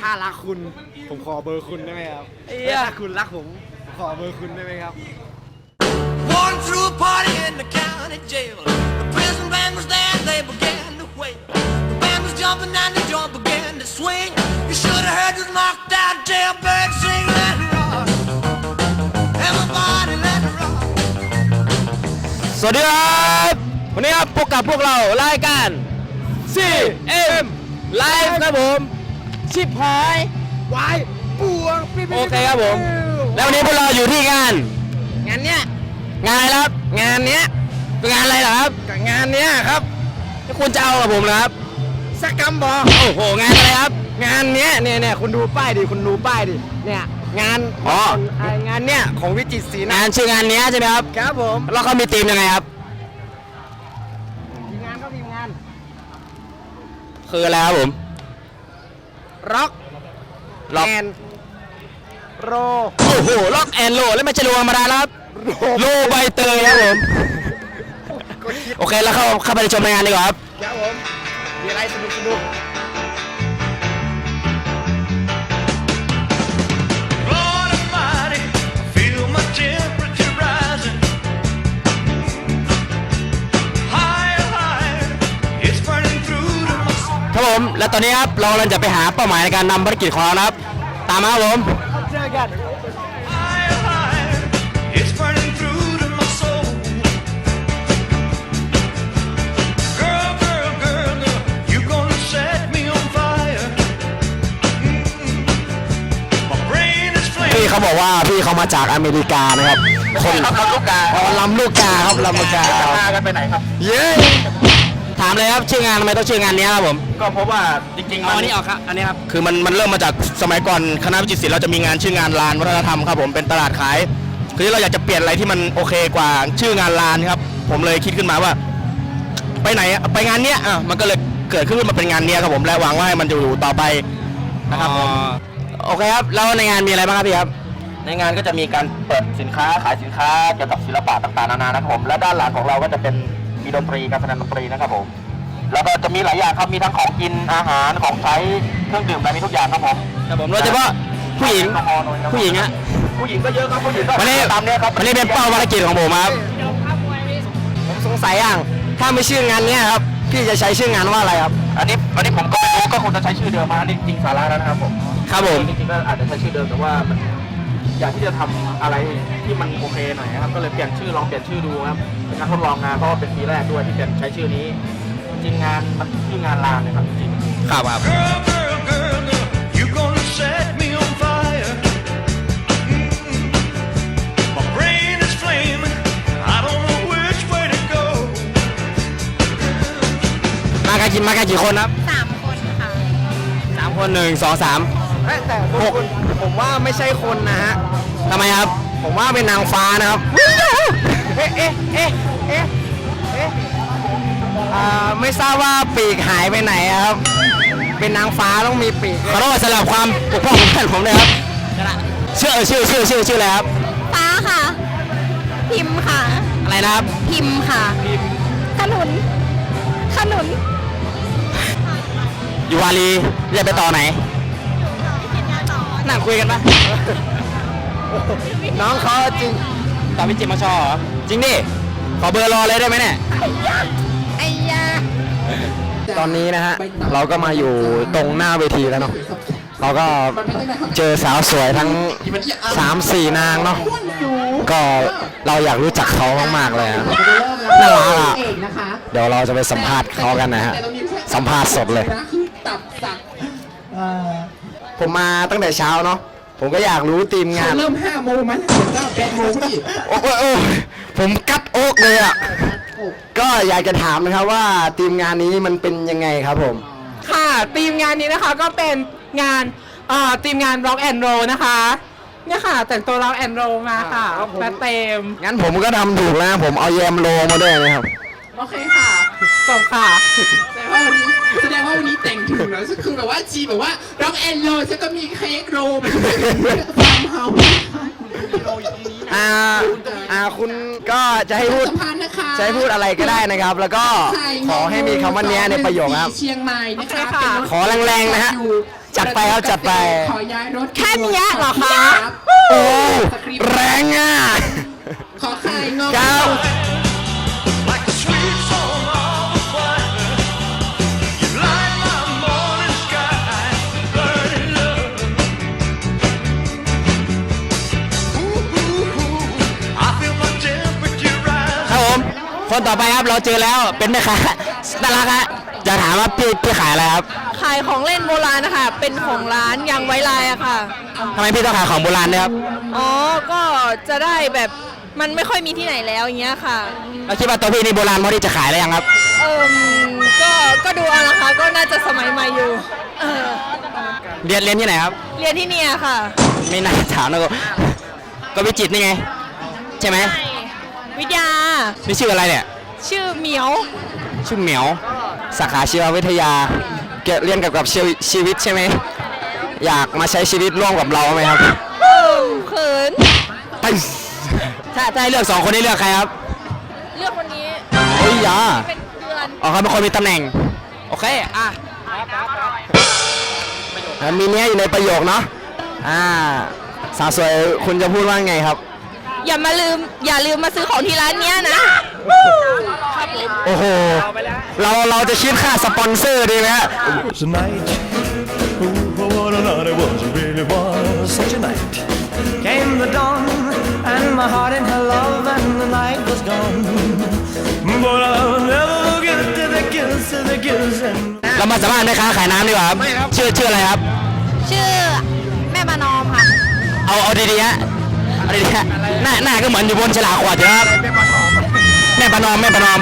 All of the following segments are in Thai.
ถ้ารักคุณผมขอเบอร์คุณได้ไหมครับเอี้ย ถ้าคุณรักผมผมขอเบอร์คุณได้ไหมครับ One threw a party in the county jail. The prison band was there, they began to wail. The band was jumping and the joint began to swing. You should have heard this knocked out jailbird sing, let it rock. Everybody let it rock. สวัสดีครับ วันนี้ครับพบกับพวกเรารายการ CM Live ครับผม ชิบหายวายปวงปิ๊บโอเคครับผม แล้ววันนี้พวกเราอยู่ที่งาน งานเนี้ยงานอะไรครับ งานเนี้ยเป็นงานอะไรเหรอครับกับงานเนี้ยครับที่คุณจะเอากับผมเหรอครับสกรรมบอกโอ้โห งานอะไรครับ งานเนี้ยเนี่ยเนี่ยคุณดูป้ายดิคุณดูป้ายดิเนี่ยงานอ๋อไงานเนี้ยของวิจิตรศรีนะงานชื่องานเนี้ยใช่ไหมครับ ครับผมแล้วเขามีธีมยังไงครับ ทีมงานก็ทีมงาน คืออะไรครับผม ร็อกล็อกแอนโรโอ้โหล็อกแอนโลแล้วไม่ใช่โลธรรมดาแล้วครับโลใบเตยครับผมโอเคแล้วเข้าเข้าไปชมในงานดีกว่าครับครับผมมีอะไรสนุกสนุก และตอนนี้ครับเรากำลังจะไปหาเป้าหมายในการนำภารกิจของเรานะครับ ตามมาครับผม เจอกัน Higher, higher, it's burning through to my soul. Girl, girl, girl, girl, you gonna set me on fire. Mm-mm. My brain is พี่ flaming. เขาบอกว่าพี่เขามาจากอเมริกานะครับ คนลำลูกกาอ๋อลำลูกกาครับลำลูกกา พากันไปไหนครับ เย้ ถามเลยครับชื่องานทำไมต้องชื่องานนี้ครับผมก็เพราะว่าจริงๆเอามัอันนนี้ออกครับอันนี้ครับ คือมันมันเริ่มมาจากสมัยก่อนคณะวิจิตรศิลป์เราจะมีงานชื่องานลานวัฒนธรรมครับผมเป็นตลาดขาย คือเราอยากจะเปลี่ยนอะไรที่มันโอเคกว่าชื่องานลานครับ ผมเลยคิดขึ้นมาว่า ไปไหนอะไปงานเนี้ยอะมันก็เลยเกิดขึ้นมาเป็นงานเนี้ยครับผมและหวังว่าให้มันจะอยู่ต่อไปนะครับผมโอเคครับแล้วในงานมีอะไรบ้างครับพี่ครับ ในงานก็จะมีการเปิดสินค้าขายสินค้าเกี่ยวกับศิลปะต่างๆนานานะครับผมและด้านหลังของเราก็จะเป็น มีดนตรีการแสดงดนตรีนะครับผม แล้วก็จะมีหลายอย่างครับ มีทั้งของกินอาหารของใช้เครื่องดื่มอะไรมีทุกอย่างครับผมครับผมโดยเฉพาะผู้หญิงผู้หญิงฮะ ผู้หญิงก็เยอะครับผู้หญิงก็วันนี้ตามเนี้ยครับวันนี้เป็นเป้าภารกิจของผมครับผมสงสัยอย่าง ถ้าไม่ชื่องานเนี้ยครับ พี่จะใช้ชื่องานว่าอะไรครับ อันนี้อันนี้ผมก็ไม่รู้ก็คงจะใช้ชื่อเดิมมาอันนี้จริงสาระแล้วนะครับผม ครับผม จริงๆก็อาจจะใช้ชื่อเดิมแต่ว่ามัน อยากที่จะทำอะไรที่มันโอเคหน่อยนะครับก็เลยเปลี่ยนชื่อลองเปลี่ยนชื่อดูครับเป็นการทดลองงานเพราะว่าเป็นปีแรกด้วยที่เปลี่ยนใช้ชื่อนี้ จริงงานมันชื่องานลานนะครับจริงๆครับครับ Girl, girl, girl, girl, you gonna set me on fire. Mm-mm. My brain is flaming. I don't know which way to go. มากันกี่มากันกี่คนครับสามคนค่ะสามคนหนึ่งสองสาม เอ้ยแต่พวกคุณผมว่าไม่ใช่คนนะฮะ ทำไมครับ ผมว่าเป็นนางฟ้านะครับ เอ๊ะ เอ๊ะ เอ๊ะ เอ๊ะ เอ๊ะอ่าไม่ทราบว่าปีกหายไปไหนอะครับ เป็นนางฟ้าต้องมีปีกขอโทษสำหรับความปกป้องของเพื่อนผมเลยครับชื่อชื่อชื่อชื่อชื่ออะไรครับ ฟ้าค่ะ พิมพ์ค่ะ อะไรนะครับ พิมพ์ค่ะขนุนขนุน อยู่วารีจะไปต่อไหน นั่งคุยกันปะน้องเขาจริงต่อพิจิตรมาชอเหรอจริงดิขอเบอร์รอเลยได้ไหมเนี่ยไอ้ยาตอนนี้นะฮะเราก็มาอยู่ตรงหน้าเวทีแล้วเนาะเราก็เจอสาวสวยทั้ง3 4นางเนาะก็เราอยากรู้จักเขามากๆเลยอะน่ารักอะเดี๋ยวเราจะไปสัมภาษณ์เขากันนะฮะสัมภาษณ์สดเลยตับสัก ผมมาตั้งแต่เช้าเนาะผมก็อยากรู้ทีมงานเริ่ม5โมงมั้ยถึงก็8โมงพี่โอ้โอ้โอ้ผมกัดอกเลยอะก็อยากจะถามนะครับว่าทีมงานนี้มันเป็นยังไงครับผม ค่ะทีมงานนี้นะคะก็เป็นงานเอ่อทีมงาน Rock and Roll นะคะเนี่ยค่ะ แต่งตัว Rock and Roll มาค่ะครับผม มาเต็ม งั้นผมก็ทำถูกแล้วผมเอาแยมโลมาด้วยนะครับ โอเคค่ะจบค่ะ แต่ว่าวันนี้ แสดงว่าวันนี้แต่งถึงแล้วคือแบบว่าจีแบบว่าร็อกแอนโรฉันก็มีเค้กโรมฟาร์มเฮาส์อ่าอ่าคุณก็จะให้พูด สัมพันธ์นะคะจะให้พูดอะไรก็ได้นะครับ แล้วก็ขอให้มีคำว่าเนี้ยในประโยคครับ เชียงใหม่นะคะโอเคค่ะขอแรงๆนะฮะอยู่จัดไปครับจัดไป ขอย้ายรถแค่เนี้ยเหรอคะรับโอ้ แรงอะ ขอไข่งอ เก้า คนต่อไปครับเราเจอแล้วเป็นแม่ค้าน่ารักฮะจะถามว่าพี่พี่ขายอะไรครับขายของเล่นโบราณนะคะเป็นของร้านยางไว้ลายอะค่ะ ทำไมพี่ต้องขายของโบราณเนี่ยครับอ๋อ ก็จะได้แบบมันไม่ค่อยมีที่ไหนแล้วอย่างเงี้ยค่ะอืมเราคิดว่าตัวพี่นี่โบราณพอที่จะขายแล้วยังครับ เอิมก็ก็ดูเอานะคะก็น่าจะสมัยใหม่อยู่เออเรียนเรียนที่ไหนครับ เรียนที่เนี่ยค่ะ ไม่น่าถามนะก็ก็วิจิตรนี่ไง ใช่ไหมวิทยา นี่ชื่ออะไรเนี่ย ชื่อเหมียว ชื่อเหมียว สาขาชีววิทยาเกี่ยวเรียนเกี่ยวกับชีวิตชีวิตใช่ไหม อยากมาใช้ชีวิตร่วมกับเราไหมครับเออเขินไปถ้าถ้าให้เลือกสองคนนี้เลือกใครครับเลือกคนนี้ เฮ้ยอยาเป็นเดือน อ๋อเขาเป็นคนมีตำแหน่ง โอเค อะอะมีเนี้ยอยู่ในประโยคเนาะ อ่า สาวสวยคุณจะพูดว่าไงครับ อย่ามาลืม อย่าลืมมาซื้อของที่ร้านเนี้ยนะครับผมโอ้โห เราเราจะคิดค่าสปอนเซอร์ดีไหมฮะ Tonight, ooh, what a night it was, it really was such a night. Came the dawn, and my heart in her love, and the night was gone. But I'll never forget the kiss, the kiss, and เรามาสัมภาษณ์แม่ค้าขายน้ำดีกว่าครับ ชื่อชื่ออะไรครับ ชื่อแม่มานอมค่ะ เอาเอาดีๆฮะ เอาดีๆฮะหน้าหน้าก็เหมือนอยู่บนฉลากขวดอยู่นะครับ แม่ประนอมแม่ประนอม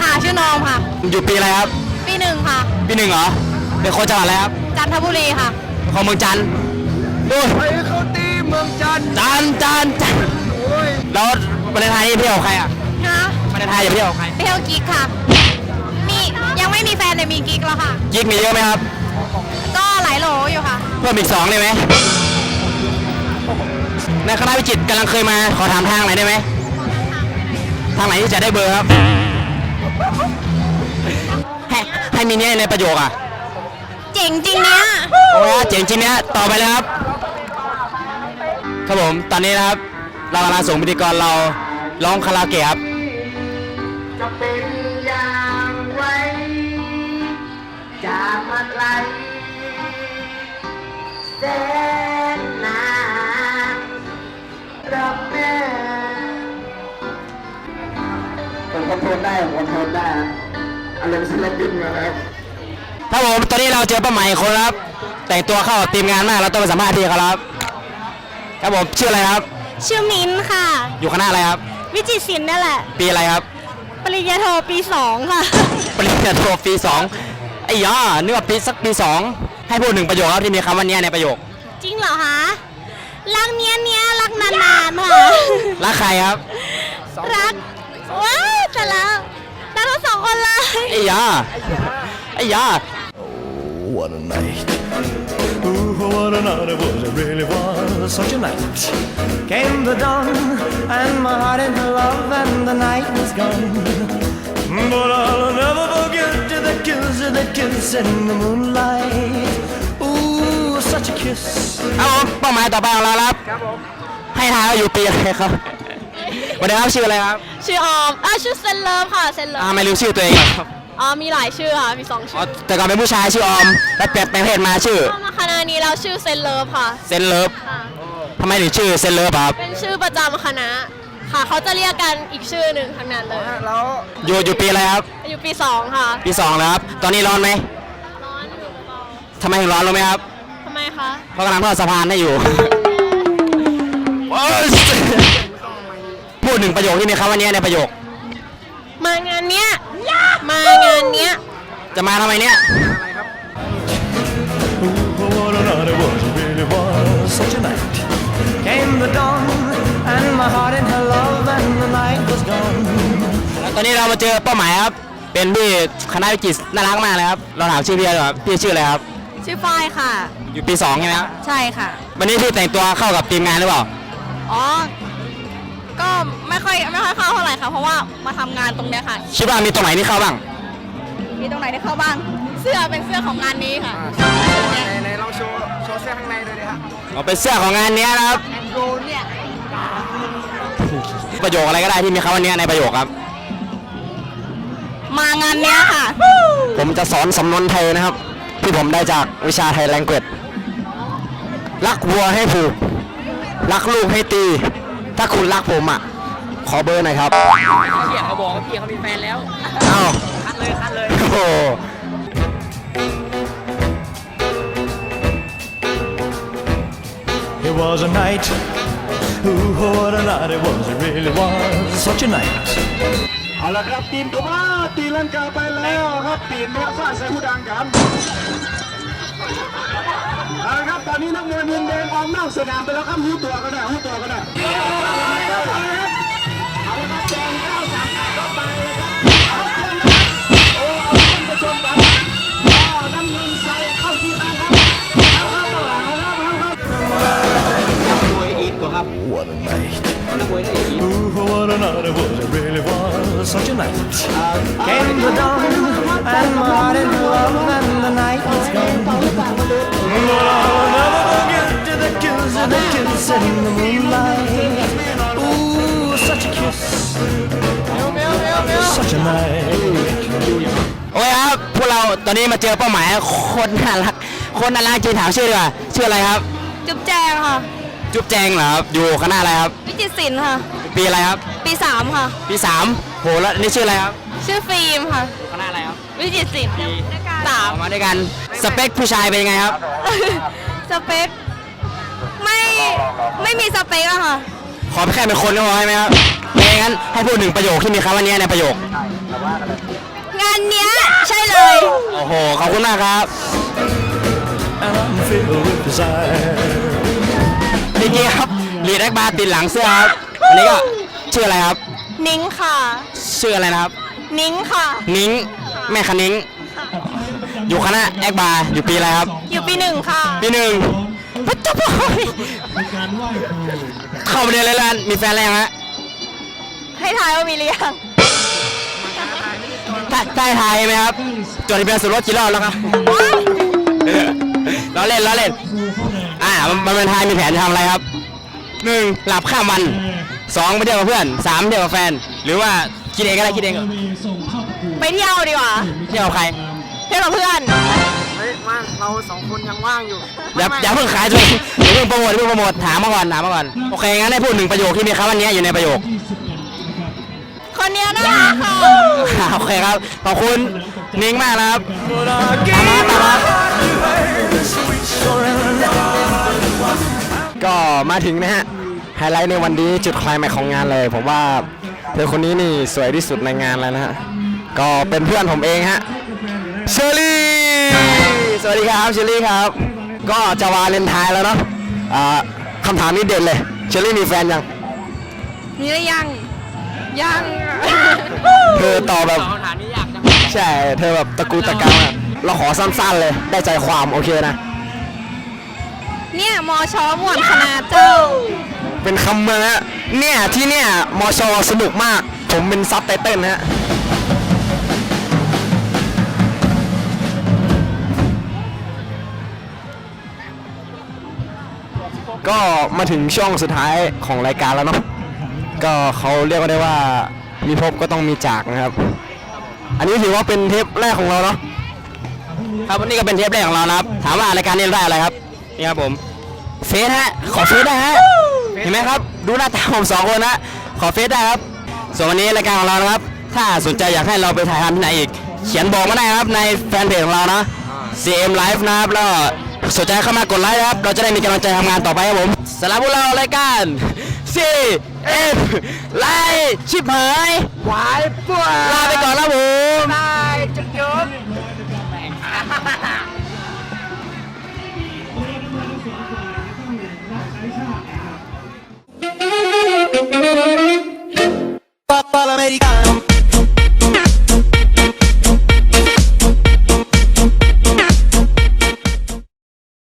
ค่ะชื่อนอมค่ะ อยู่ปีอะไรครับ ปีหนึ่งค่ะ ปีหนึ่งเหรอ เป็นคนจังหวัดอะไรครับ จันทบุรีค่ะของเมืองจันทร์โอ้ยไปเขาตีเมืองจันจันจันจันแล้วประเทศไทยนี่เที่ยวกับใครอะฮะประเทศไทยอย่าไปเที่ยวกับใครไปเที่ยวกิ๊กค่ะ มียังไม่มีแฟนแต่มีกิ๊กแล้วค่ะยิกมีเยอะไหมครับ ก็หลายโหลอยู่ค่ะ เพิ่มอีกสองได้ไหม ในคณะวิจิตรกำลังเคยมาขอถามทางหน่อยได้ไหมทางไหนที่จะได้เบอร์ครับ ให้ให้มีเนี้ยในประโยคอะเจ๋งจริงเนี้ยโอ้เจ๋งจริงเนี้ยต่อไปเลยครับ ครับผมตอนนี้นะครับ เรากำลังส่งพิธีกรเราร้องคาราโอเกะครับ คอนโทรลได้ผมคอนโทรลได้ฮะอารมณ์ศิลปินมาครับครับผมตอนนี้เราเจอป้าใหม่อีกคนแล้วครับ แต่งตัวเข้ากับทีมงานมากเราต้องไปสัมภาษณ์พี่เขาแล้วครับ ครับผมชื่ออะไรครับ ชื่อมิ้นท์ค่ะ อยู่คณะอะไรครับ วิจิตรศิลป์นี่แหละ ปีอะไรครับ ปริญญาโทปีสองค่ะ ปริญญาโทปีสองไอ้ย่านึกว่าปีสักปีสองให้พูดหนึ่งประโยคครับที่มีคำว่าเนี้ยในประโยคจริงเหรอคะรักเนี้ยเนี้ยรักนานๆค่ะ รักใครครับ รัก ว้าวแต่แล้วรักทั้งสองคนเลยไอ้ย่าไอ้ย่า oh, what a night. Ooh, what a night it was, it really was such a night. Came the dawn, and my heart in her love, and the night was gone. But I'll never forget the kiss, the kiss in the moonlight. Ooh, such a kiss. ครับผมเป้าหมายต่อไปของเราครับให้ทายว่าอยู่ปีอะไรครับ วันนี้ครับชื่ออะไรครับชื่อออมอะชื่อเซนเลิฟค่ะเซนเลิอ่าฟไม่รู้ชื่อตัวเองครับอ๋อมีหลายชื่อค่ะมีสองอ๋ชื่ออแต่ก่อนเป็นผู้ชายชื่อออมแล้วเปลี่ยนแปลงเพศมาชื่อ เข้ามาคณะนี้แล้วชื่อเซนเลิฟค่ะเซนเลิฟค่ะ ทำไมถึงชื่อเซนเลิฟครับเป็นชื่อประจำคณะค่ะเขาจะเรียกกันอีกชื่อหนึ่งทั้งนั้นเลยอยู่อยู่ปีอะไรครับอยู่ปีสองค่ะปีสองแล้วครับตอนนี้ร้อนไหมร้อนอยู่เบาทำไมถึงร้อนรู้ไหมครับๆทำไมคะเพราะกำลังทอดสะพานได้อยู่ พูดหนึ่งประโยคที่มีคำว่าเนี้ยในประโยค มางานเนี้ยมางานเนี้ยจะมาทำไมเนี่ย Ooh, what a night it was, it really was such a night. Came the dawn, and my heart in her love, and the night was gone. แล้วตอนนี้เรามาเจอเป้าหมายครับ เป็นพี่คณะวิจิตรน่ารักมากเลยครับ เราถามชื่อพี่เลยครับพี่ชื่ออะไรครับ ชื่อฝ้ายค่ะ อยู่ปีสองใช่ไหมครับ ใช่ค่ะ วันนี้พี่แต่งตัวเข้ากับทีมงานหรือเปล่า อ๋อ ก็ไม่ค่อยไม่ค่อยเข้าเท่าไหร่ค่ะเพราะว่ามาทำงานตรงเนี้ยค่ะ คิดว่ามีตรงไหนที่เข้าบ้างมีตรงไหนได้เข้าบ้าง เสื้อเป็นเสื้อของงานนี้ค่ะในลองเอาเป็นเสื้อของงานเนี้ยนะครับประโยคอะไรก็ได้ที่มีคำว่าเนี้ยในประโยคครับ มางานเนี้ยค่ะ ผมจะสอนสำนวนไทยนะครับ ที่ผมได้จากวิชาไทยแลงเกจรักวัวให้ผูก รักลูกให้ตี ถ้าคุณรักผมอะ ขอเบอร์หน่อยครับเพี่เขาบอกว่าพี่เขามีแฟนแล้วเอ้าคัดเลยคัดเลย โอ้โห It was a night. Ooh, what a night it was. It really was such a night. เอาละครับตีนก็มาตีลังกาไปแล้วครับ ตีนแม่ฟ้าใส่ผู้ดังกัน เอาละครับตอนนี้นักมวยมุมแดงออกนอกสนามไปแล้วครับหูตัวก็ได้หูตัวก็ได้ What a night. Ooh, what a night it was. It really was such a night. Came the dawn, and my heart in love, and the night was gone. But I'll never forget the kiss and the kiss in the moonlight. Ooh, such a kiss. Such a night. โอเคครับพวกเราตอนนี้มาเจอเป้าหมายคนน่ารักคนน่ารักจริงถามชื่อดีกว่าชื่ออะไรครับ จุ๊บแจงค่ะ จุ๊บแจงเหรอครับ อยู่คณะอะไรครับ วิจิตรศิลป์ค่ะ ปีอะไรครับ ปีสามค่ะ ปีสามโหแล้วอันนี่ชื่ออะไรครับ ชื่อฟิล์มค่ะ คณะอะไรครับวิจิตรศิลป์สาม ออกมาด้วยกัน สเปคผู้ชายเป็นยังไงครับ สเปคไม่ไม่มีสเปคอะค่ะ ขอแค่เป็นคนก็พอใช่ไหมครับไม่งั้นให้พูดหนึ่งประโยคที่มีคำว่าเนี้ยในประโยค งานเนี้ยใช่เลย โอ้โห ขอบคุณมากครับ And I'm filled with desire. จริงๆครับลีดแอคบาร์ติดหลังเสื้อครับอันนี้ก็ชื่ออะไรครับ นิ้งค่ะ ชื่ออะไรนะครับ นิ้งค่ะ นิ้งแม่คนิ้งอยู่คณะแอคบาร์อยู่ปีอะไรครับอยู่ปีหนึ่งค่ะ ปีหนึ่งปัจจุบันเข้าประเด็นเลยแล้วกันมีแฟนแล้วยังฮะให้ทายว่ามีหรือยังถ้าได้ทายไหมครับจดทะเบียนสมรสกี่รอบแล้วครับล้อเล่นล้อเล่น อ่ามันมันเป็นทายมีแผนจะทำอะไรครับหนึ่งหลับข้ามวันสองไปเที่ยวกับเพื่อนสามเที่ยวกับแฟน หรือว่าคิดเองก็ได้คิดเองก่อนไปเที่ยวดีกว่าเที่ยวกับใครเที่ยวกับเพื่อนอย่าอย่าเพิ่งขายตัวเองอย่าเพิ่งโปรโมทอย่าเพิ่งโปรโมทถามมาก่อนถามมาก่อนโอเคงั้นให้พูดหนึ่งประโยคที่มีคำว่านี้อยู่ในประโยค คนเนี้ยน่ารักค่ะโอเคครับขอบคุณนิ้งมากนะครับ But I gave my heart to her, sweet surrender. ก็มาถึงนะฮะไฮไลท์ในวันนี้จุดไคลายแม็กซ์ของงานเลย ผมว่าเธอคนนี้นี่สวยที่สุดในงานแล้วนะฮะก็เป็นเพื่อนผมเองฮะเชอรี่สวัสดีครับเชอรี่ครับ ก็จะวาเลนไทน์แล้วเนาะอ่าคำถามนี้เด่นเลยเชอรี่มีแฟนยังมีหรือยัง ยังเธอตอบแบบคำถามนี้ยากจังใช่เธอแบบตะกูตะกามอะเราขอสั้นๆเลยได้ใจความโอเคนะ เนี่ยมอชอม่วนขนาดเจ้า เป็นคำเมืองฮะเนี่ยที่เนี่ยมอชอสนุกมาก ผมเป็นซับไตเติ้ลฮะก็มาถึงช่วงสุดท้ายของรายการแล้วเนาะก็เขาเรียกว่าได้ว่ามีพบก็ต้องมีจากนะครับ อันนี้ถือว่าเป็นเทปแรกของเราเนาะครับวันนี้ก็เป็นเทปแรกของเรานะครับ ถามว่ารายการนี้ได้อะไรครับ นี่ครับผม เฟสฮะ ขอเฟสได้ฮะ เห็นไหมครับ ดูหน้าตาผมสองคนนะ ขอเฟสได้ครับ ส่วนวันนี้รายการของเรานะครับ ถ้าสนใจอยากให้เราไปถ่ายทำที่ไหนอีก เขียนบอกมาได้ครับในแฟนเพจของเรานะ CM Live นะครับแล้วสนใจเข้ามากดไลค์ครับ เราจะได้มีกำลังใจทำงานต่อไปครับผมสำหรับพวกเรารายการ CM Live ชิบหาย หวายป่วดลาไปก่อนแล้วผม บายจุ๊บ Papà l'americano.